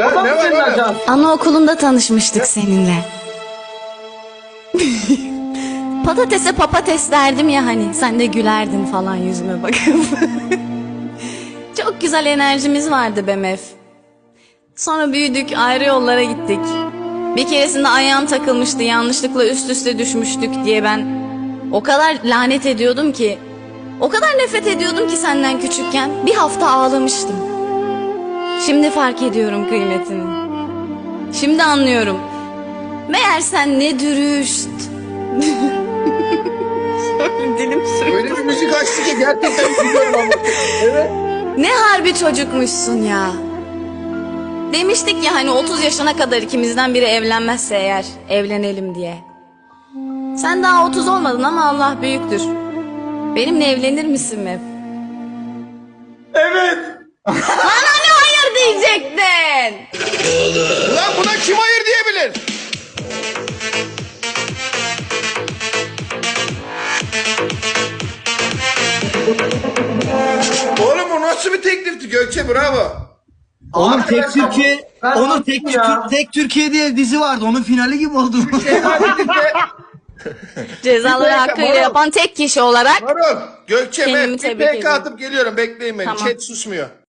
Ha, ne var oğlum? Anaokulunda tanışmıştık seninle. Patatese papates derdim ya hani sen de gülerdin falan yüzüme bakıp. Çok güzel enerjimiz vardı Bemef. Sonra büyüdük ayrı yollara gittik. Bir keresinde ayağım takılmıştı yanlışlıkla üst üste düşmüştük diye ben o kadar lanet ediyordum ki o kadar nefret ediyordum ki senden küçükken bir hafta ağlamıştım. Şimdi fark ediyorum kıymetini. Şimdi anlıyorum. Meğer sen ne dürüst. Dilim sürüyor. Öyle bir müzik açtı ki gerçekten gülüyorum ama. Evet. Ne harbi çocukmuşsun ya. Demiştik ya hani 30 yaşına kadar ikimizden biri evlenmezse eğer evlenelim diye. Sen daha 30 olmadın ama Allah büyüktür. Benimle evlenir misin Mev? Evet. Diyecektin? Ulan buna kim hayır diyebilir? Oğlum bu nasıl bir teklifti Gökçe bravo. Oğlum tek Arkadaşlar, Türkiye, ben onun tek, ya. Tür- tek Türkiye diye dizi vardı. Onun finali gibi oldu. Cezaları Bir dakika, hakkıyla Marul. yapan tek kişi olarak Marul Gökçe Kendimi ben bir tebrik PK ediyorum. atıp geliyorum bekleyin beni Tamam. chat susmuyor.